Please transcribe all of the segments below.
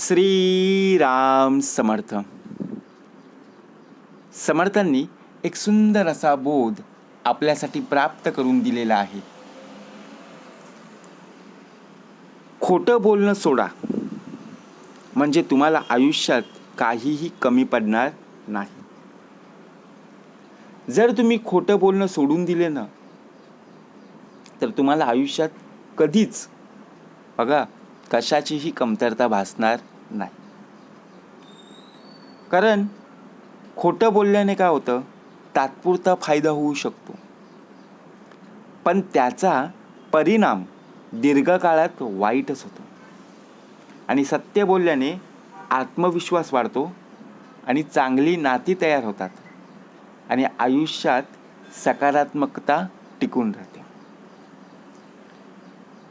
श्रीराम समर्थ. समर्थांनी एक सुंदर असा बोध आपल्यासाठी प्राप्त करून दिलेला आहे. खोटं बोलणं सोडा. म्हणजे तुम्हाला आयुष्यात काहीही कमी पडणार नाही. जर तुम्ही खोटं बोलणं सोडून दिले ना तर तुम्हाला आयुष्यात कधीच बघा कशाचीही कमतरता भासणार नाही. कारण खोटं बोलल्याने काय होतं? तात्पुरता फायदा होऊ शकतो. पण त्याचा परिणाम दीर्घकाळात वाईटच होतो. आणि सत्य बोलल्याने आत्मविश्वास वाढतो आणि चांगली नाती तयार होतात आणि आयुष्यात सकारात्मकता टिकून राहते.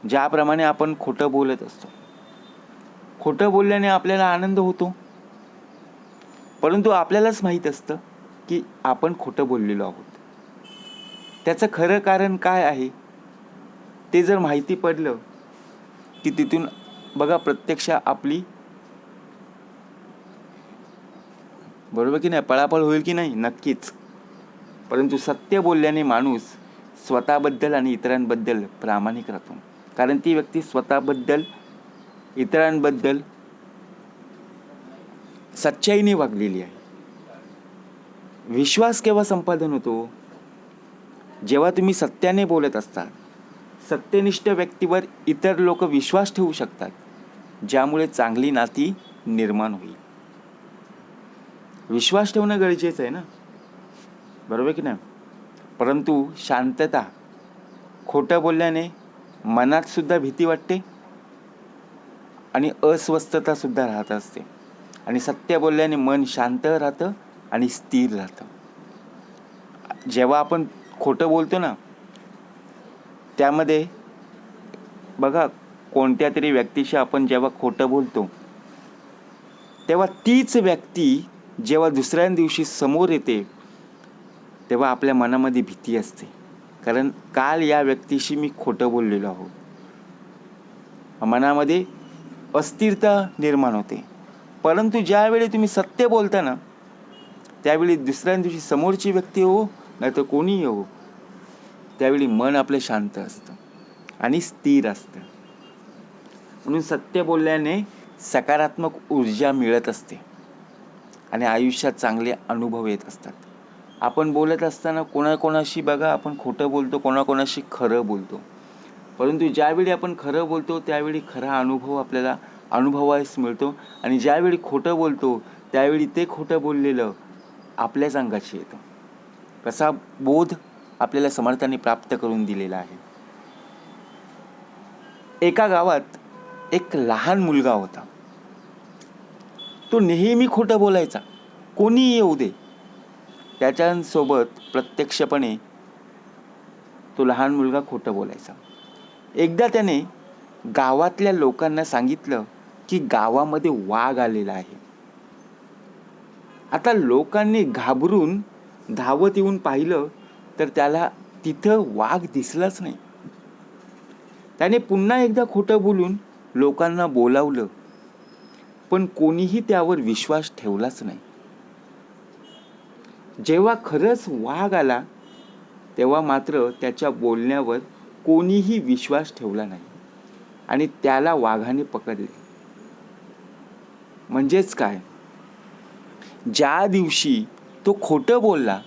ज्याप्रमाणे आपण खोटं बोलत असतो. खोटं बोलल्याने आपल्याला आनंद होतो. परंतु आपल्यालाच माहीत असतं की आपण खोटं बोललेलो आहोत. त्याचं खरं कारण काय आहे? ते जर माहिती पडलं की तिथून बघा प्रत्यक्ष आपली बरोबर की नाही? पळापळ होईल की नाही? नक्कीच. परंतु सत्य बोलल्याने माणूस स्वतःबद्दल आणि इतरांबद्दल प्रामाणिक राहतो. कारण ती व्यक्ती स्वतःबद्दल इतरांबद्दल सच्चाईने वागलेली आहे. विश्वास केव्हा संपादन होतो? जेव्हा तुम्ही सत्याने बोलत असता सत्यनिष्ठ व्यक्तीवर इतर लोक विश्वास ठेवू शकतात ज्यामुळे चांगली नाती निर्माण होईल. विश्वास ठेवणं गरजेचं आहे ना? बरोबर की नाही? परंतु शांतता खोटं बोलल्याने मनात सुद्धा भीती वाटते आणि अस्वस्थता सुद्धा राहत असते. आणि सत्य बोलल्याने मन शांत राहतं आणि स्थिर राहतं. जेव्हा आपण खोटं बोलतो ना त्यामध्ये बघा कोणत्या तरी व्यक्तीशी आपण जेव्हा खोटं बोलतो तेव्हा तीच व्यक्ती जेव्हा दुसऱ्या दिवशी समोर येते तेव्हा आपल्या मनामध्ये भीती असते. कारण काल या व्यक्तीशी मी खोटं बोललेलो आहो मनामध्ये अस्थिरता निर्माण होते. परंतु ज्यावेळी तुम्ही सत्य बोलता ना त्यावेळी दुसऱ्या दिवशी समोरची व्यक्ती हो नाही तर कोणीही हो त्यावेळी मन आपलं शांत असतं आणि स्थिर असतं. म्हणून सत्य बोलल्याने सकारात्मक ऊर्जा मिळत असते आणि आयुष्यात चांगले अनुभव येत असतात. आपण बोलत असताना कोणाकोणाशी बघा आपण खोटं बोलतो कोणाकोणाशी खरं बोलतो. परंतु ज्यावेळी आपण खरं बोलतो त्यावेळी खरा अनुभव आपल्याला अनुभवायस मिळतो. आणि ज्यावेळी खोटं बोलतो त्यावेळी ते खोटं बोललेलं आपल्याच अंगाशी येतं. कसा बोध आपल्याला समर्थाने प्राप्त करून दिलेला आहे. एका गावात एक लहान मुलगा होता. तो नेहमी खोटं बोलायचा. कोणीही येऊ दे. त्याच्यासोबत प्रत्यक्षपणे तो लहान मुलगा खोटं बोलायचा. एकदा त्याने गावातल्या लोकांना सांगितलं की गावामध्ये वाघ आलेला आहे. आता लोकांनी घाबरून धावत येऊन पाहिलं तर त्याला तिथं वाघ दिसलाच नाही. त्याने पुन्हा एकदा खोटं बोलून लोकांना बोलावलं पण कोणीही त्यावर विश्वास ठेवलाच नाही. जेव्हा खरंच वाघ आला तेव्हा मात्र त्याच्या बोलण्यावर कोणीही विश्वास ठेवला नाही आणि त्याला वाघाने पकडले. म्हणजेच काय? ज्या दिवशी तो खोटं बोलला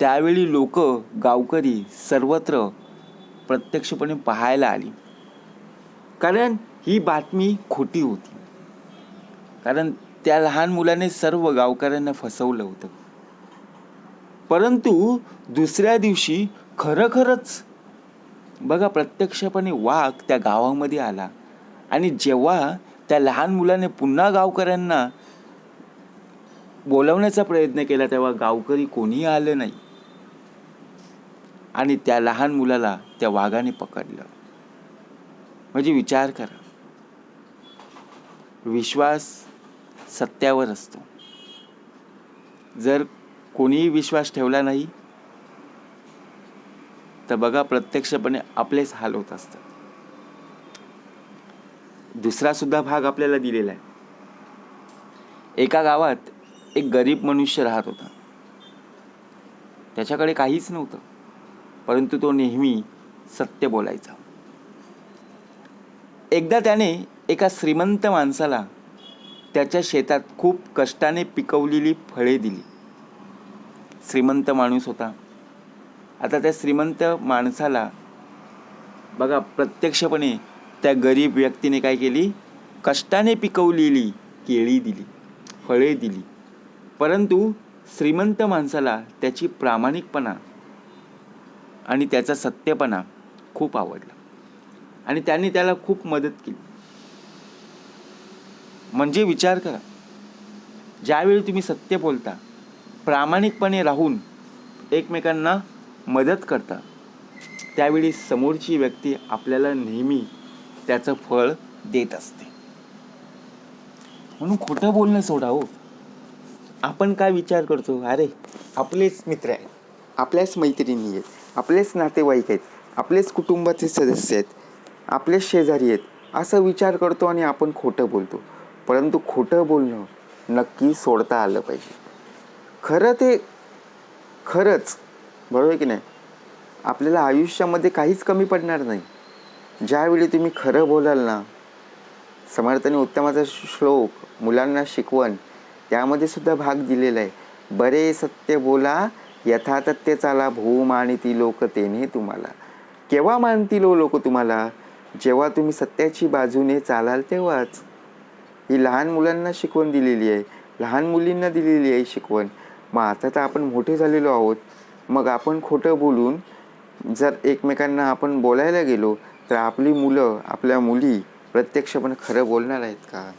त्यावेळी लोक गावकरी सर्वत्र प्रत्यक्षपणे पाहायला आली. कारण ही बातमी खोटी होती. कारण त्या लहान मुलाने सर्व गावकऱ्यांना फसवलं होतं. परंतु दुसऱ्या दिवशी खरोखरच बघा प्रत्यक्षपणे वाघ त्या गावामध्ये आला. आणि जेव्हा त्या लहान मुलाने पुन्हा गावकऱ्यांना बोलवण्याचा प्रयत्न केला तेव्हा गावकरी कोणीही आलं नाही. आणि त्या लहान मुलाला त्या वाघाने पकडलं. म्हणजे विचार करा. विश्वास सत्यावर असतो. जर कोणीही विश्वास ठेवला नाही तर बघा प्रत्यक्षपणे आपलेच हाल होत असतात. दुसरा सुद्धा भाग आपल्याला दिलेला आहे. एका गावात एक गरीब मनुष्य राहत होता. त्याच्याकडे काहीच नव्हतं परंतु तो नेहमी सत्य बोलायचा. एकदा त्याने एका श्रीमंत माणसाला त्याच्या शेतात खूप कष्टाने पिकवलेली फळे दिली. श्रीमंत माणूस होता. आता त्या श्रीमंत माणसाला बघा प्रत्यक्षपणे त्या गरीब व्यक्तीने काय केली? कष्टाने पिकवलेली केळी दिली फळे दिली. परंतु श्रीमंत माणसाला त्याची प्रामाणिकपणा आणि त्याचा सत्यपणा खूप आवडला. आणि त्यांनी त्याला खूप मदत केली. म्हणजे विचार करा ज्यावेळी तुम्ही सत्य बोलता प्रामाणिकपणे राहून एकमेकांना मदत करता त्यावेळी समोरची व्यक्ती आपल्याला नेहमी त्याचं फळ देत असते. म्हणून खोटं बोलणं सोडा हो. आपण काय विचार करतो? अरे आपलेच मित्र आहेत. आपल्याच मैत्रिणी आहेत. आपलेच नातेवाईक आहेत. आपलेच कुटुंबाचे सदस्य आहेत. आपलेच शेजारी आहेत. असा विचार करतो आणि आपण खोटं बोलतो. परंतु खोटं बोलणं नक्की सोडता आलं पाहिजे. खरं ते खरंच बरोबर आहे की नाही? आपल्याला आयुष्यामध्ये काहीच कमी पडणार नाही. ज्यावेळी तुम्ही खरं बोलाल ना समर्थाने उत्तमाचा श्लोक मुलांना शिकवण त्यामध्ये सुद्धा भाग दिलेला आहे. बरे सत्य बोला यथातथ्य चाला भू मानिती लोक तेने तुम्हाला. केव्हा मानतील ओ लोक तुम्हाला? जेव्हा तुम्ही सत्याची बाजूने चालाल तेव्हाच. ही लहान मुलांना शिकवण दिलेली आहे. लहान मुलींना दिलेली आहे शिकवण. मग आता तर आपण मोठे झालेलो आहोत. मग आपण खोटं बोलून जर एकमेकांना आपण बोलायला गेलो तर आपली मुलं आपल्या मुली प्रत्यक्षपणे खरं बोलणार आहेत का?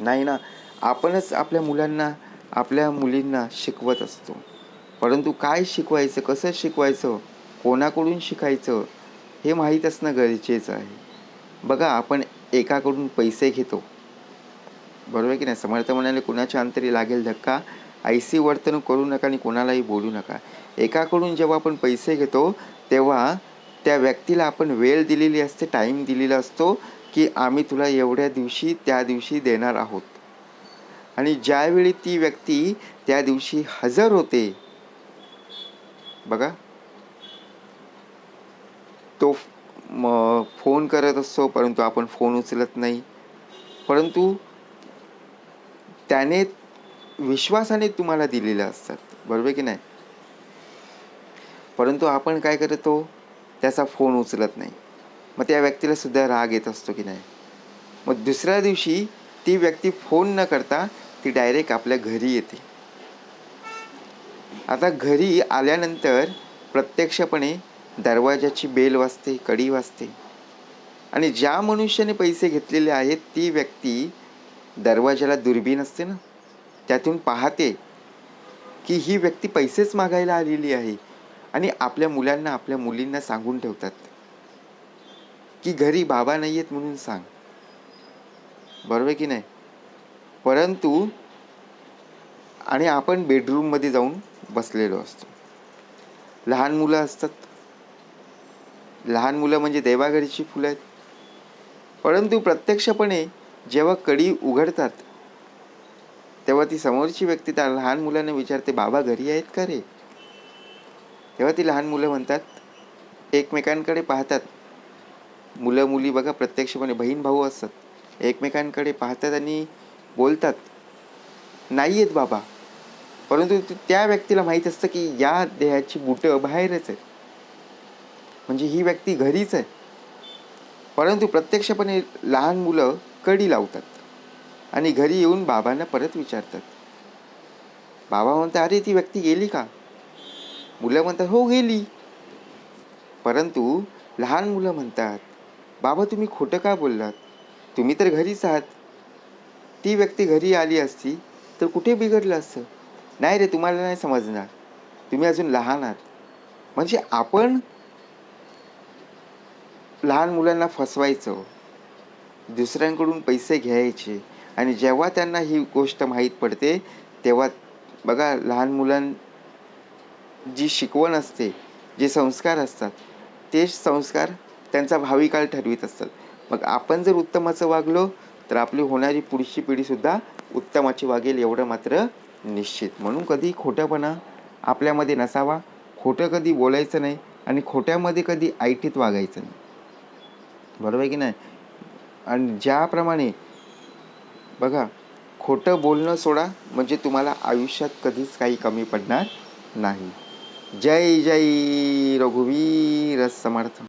नाही ना. आपणच आपल्या मुलांना आपल्या मुलींना शिकवत असतो. परंतु काय शिकवायचं कसं शिकवायचं कोणाकडून शिकायचं हे माहीत असणं गरजेचं आहे. बघा आपण एकाकडून पैसे घेतो. बरोबर आहे की नाही? समर्थ म्हणाले कुणाच्या अंतरी लागेल धक्का? ऐसी वर्तणूक करू नका आणि कोणालाही बोलू नका. एकाकडून जेव्हा आपण पैसे घेतो तेव्हा त्या व्यक्तीला आपण वेळ दिलेली असते टाईम दिलेला असतो की आम्ही तुला एवढ्या दिवशी त्या दिवशी देणार आहोत. आणि ज्यावेळी ती व्यक्ती त्या दिवशी हजर होते बघा. तो म फोन करत असतो परंतु आपण फोन उचलत नाही. परंतु त्याने विश्वासाने तुम्हाला दिलेल्या असतात. बरोबर की नाही? परंतु आपण काय करतो त्याचा फोन उचलत नाही. मग त्या व्यक्तीला सुद्धा राग येत असतो की नाही? मग दुसऱ्या दिवशी ती व्यक्ती फोन न करता ती डायरेक्ट आपल्या घरी येते. आता घरी आल्यानंतर प्रत्यक्षपणे दरवाजाची बेल वाजते कडी वाजते. आणि ज्या मनुष्याने पैसे घेतलेले आहेत ती व्यक्ती दरवाजाला दुर्बीण असते ना? त्यातून पाहते की ही व्यक्ती पैसेच मागायला आलेली आहे आणि आपल्या मुलांना आपल्या मुलींना सांगून ठेवतात. की घरी बाबा नाही आहेत म्हणून सांग. बरोबर की नाही? परंतु आणि आपण बेडरूममध्ये जाऊन बसलेलो असतो. लहान मुलं असतात. लहान मुलं म्हणजे देवाघरीची फुलं आहेत. परंतु प्रत्यक्षपणे जेव्हा कडी उघडतात तेव्हा ती समोरची व्यक्ती त्या लहान मुलांना विचारते बाबा घरी आहेत का रे? तेव्हा ती लहान मुलं म्हणतात एकमेकांकडे पाहतात. मुलं मुली बघा प्रत्यक्षपणे बहीण भाऊ असतात. एकमेकांकडे पाहतात आणि बोलतात नाही आहेत बाबा. परंतु त्या व्यक्तीला माहीत असतं की या देहाची बुटं बाहेरच आहेत. म्हणजे ही व्यक्ती घरीच आहे. परंतु प्रत्यक्षपणे लहान मुलं कडी लावतात. आणि घरी येऊन बाबांना परत विचारतात. बाबा म्हणतात अरे ती व्यक्ती गेली का? मुलं म्हणतात हो गेली. परंतु लहान मुलं म्हणतात बाबा तुम्ही खोटं का बोललात? तुम्ही तर घरीच आहात. ती व्यक्ती घरी आली असती तर कुठे बिघडलं असतं? नाही रे तुम्हाला नाही समजणार. तुम्ही अजून लहान आहात. म्हणजे आपण लहान मुलांना फसवायचं. दुसऱ्यांकडून पैसे घ्यायचे. आणि जेव्हा त्यांना ही गोष्ट माहीत पडते तेव्हा बघा लहान मुलां जी शिकवण असते जे संस्कार असतात तेच संस्कार त्यांचा भावी काळ ठरवित असतात. मग आपण जर उत्तमाचं वागलो तर आपली होणारी पुढची पिढीसुद्धा उत्तमाची वागेल एवढं मात्र निश्चित. म्हणून कधी खोटंपणा आपल्यामध्ये नसावा खोटं कधी बोलायचं नाही आणि खोट्यामध्ये कधी ऐटीत वागायचं नाही. बरोबर आहे की नाही? आणि ज्याप्रमाणे बघा खोटं बोलणं सोडा म्हणजे तुम्हाला आयुष्यात कधीच काही कमी पडणार नाही. जय जय रघुवीर समर्थ.